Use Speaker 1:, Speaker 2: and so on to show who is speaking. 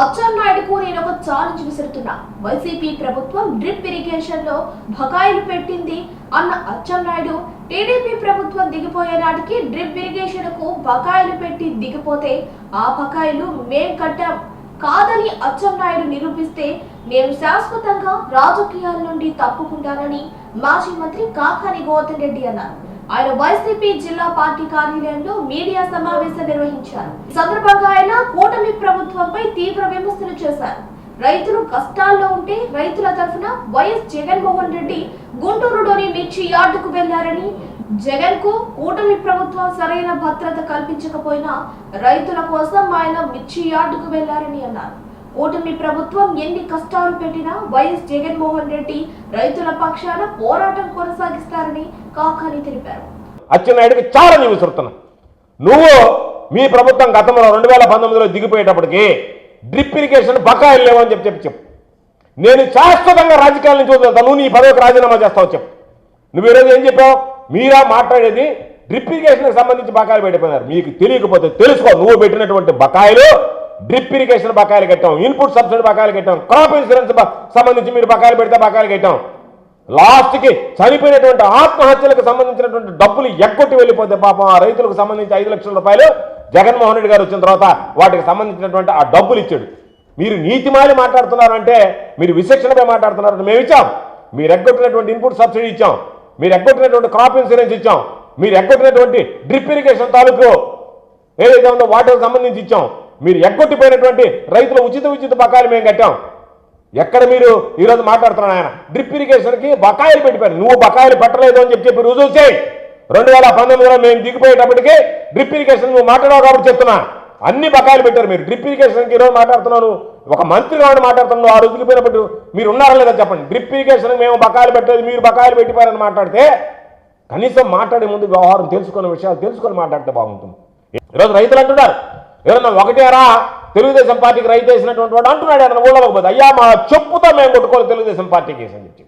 Speaker 1: అచ్చెన్నాయుడుకు నేను ఒక ఛాలెంజ్ విసురుతున్నా. వైసీపీ ప్రభుత్వం డ్రిప్ ఇరిగేషన్లో బకాయిలు పెట్టింది అన్న అచ్చెన్నాయుడు టీడీపీ ప్రభుత్వం దిగిపోయే నాటికి డ్రిప్ ఇరిగేషన్కు బకాయిలు పెట్టి దిగిపోతే ఆ బకాయిలు మేం కట్టాం. కాదని అచ్చెన్నాయుడు నిరూపిస్తే నేను శాశ్వతంగా రాజకీయాల నుండి తప్పుకుంటానని మాజీ మంత్రి కాకాని గోవర్ధన్ రెడ్డి అన్నారు. ఆయన వైసీపీ జిల్లా పార్టీ కార్యాలయంలో మీడియా సమావేశం నిర్వహించారు. ఈ సందర్భంగా ఆయన కూటమి ప్రభుత్వంపై తీవ్ర విమర్శలు చేశారు. రైతులు కష్టాల్లో ఉంటే రైతుల తరఫున వైఎస్ జగన్మోహన్ రెడ్డి గుంటూరులోని మిర్చి యార్డుకు వెళ్ళారని జగన్కు కూటమి ప్రభుత్వం సరైన భద్రత కల్పించకపోయినా రైతుల కోసం ఆయన మిర్చి యార్డుకు వెళ్ళారని అన్నారు. కూటమి ప్రభుత్వం ఎన్ని కష్టాలు పెట్టినా వైఎస్ జగన్మోహన్ రెడ్డి రైతుల పక్షాన పోరాటం కొనసాగిస్తారని కాకాని తెలిపారు.
Speaker 2: అచ్చెన్నాయుడికి చాలా నీ విసురుతున్నా నువ్వు మీ ప్రభుత్వం గతంలో రెండు వేల పంతొమ్మిదిలో దిగిపోయేటప్పటికి డ్రిప్ ఇరిగేషన్ బకాయిలు లేవని చెప్పి చెప్పి చెప్పు. నేను శాశ్వతంగా రాజకీయాల నుంచి వదులుతాను నువ్వు నీ పదవికి రాజీనామా చేస్తావు చెప్పు. నువ్వు ఈరోజు ఏం చెప్పావు? మీరా మాట్లాడేది డ్రిప్ ఇరిగేషన్కి సంబంధించి బకాయిలు పెట్టిపోయినారు. మీకు తెలియకపోతే తెలుసుకో. నువ్వు పెట్టినటువంటి బకాయిలు డ్రిప్ ఇరిగేషన్ బకాయిలు కట్టాం ఇన్పుట్ సబ్సిడీ బకాయిలు కట్టాం క్రాప్ ఇన్సూరెన్స్ సంబంధించి మీరు బకాయిలు పెడితే బకాయిలు కట్టాం. లాస్ట్కి చనిపోయినటువంటి ఆత్మహత్యలకు సంబంధించినటువంటి డబ్బులు ఎక్కొట్టి వెళ్ళిపోతే పాపం ఆ రైతులకు సంబంధించి ఐదు లక్షల రూపాయలు జగన్మోహన్ రెడ్డి గారు వచ్చిన తర్వాత వాటికి సంబంధించినటువంటి ఆ డబ్బులు ఇచ్చాడు. మీరు నీతిమాలి మాట్లాడుతున్నారంటే మీరు విశిక్షణపై మాట్లాడుతున్నారంటే మేము ఇచ్చాం. మీరు ఎగ్గొట్టినటువంటి ఇన్పుట్ సబ్సిడీ ఇచ్చాం. మీరు ఎగ్గొట్టినటువంటి క్రాప్ ఇన్సూరెన్స్ ఇచ్చాం. మీరు ఎగ్గొట్టినటువంటి డ్రిప్ ఇరిగేషన్ తాలూకు ఏదైతే ఉందో వాటికి సంబంధించి ఇచ్చాం. మీరు ఎగ్గొట్టిపోయినటువంటి రైతుల ఉచిత ఉచిత బకాయిలు మేము కట్టాం. ఎక్కడ మీరు ఈరోజు మాట్లాడుతున్నాను ఆయన? డ్రిప్ ఇరిగేషన్కి బకాయిలు పెట్టిపోయారు. నువ్వు బకాయిలు పెట్టలేదు అని చెప్పి చెప్పి రుజువు చేయి. రెండు వేల పంతొమ్మిదిలో మేము దిగిపోయేటప్పటికి డ్రిప్ ఇరిగేషన్ నువ్వు మాట్లాడావు కాబట్టి చెప్తున్నా. అన్ని బకాయిలు పెట్టారు మీరు. డ్రిప్ ఇరిగేషన్కి ఈరోజు మాట్లాడుతున్నాను. ఒక మంత్రి కాబట్టి మాట్లాడుతున్నాను. ఆ రోజుకి పోయినప్పుడు మీరు ఉన్నారా లేదా చెప్పండి. డ్రిప్ ఇరిగేషన్ మేము బకాయిలు పెట్టలేదు. మీరు బకాయిలు పెట్టిపోయారని మాట్లాడితే కనీసం మాట్లాడే ముందు వ్యవహారం తెలుసుకున్న విషయాలు తెలుసుకొని మాట్లాడితే బాగుంటుంది. ఈరోజు రైతులు అంటున్నారు. ఎవరన్నా ఒకటేరా తెలుగుదేశం పార్టీకి రైతు వేసినటువంటి వాడు అంటున్నాడు ఆయన ఊళ్ళో పోతే అయ్యా మా చెప్పుతో మేము కొట్టుకోవాలి తెలుగుదేశం పార్టీకి వేసి అని చెప్పి.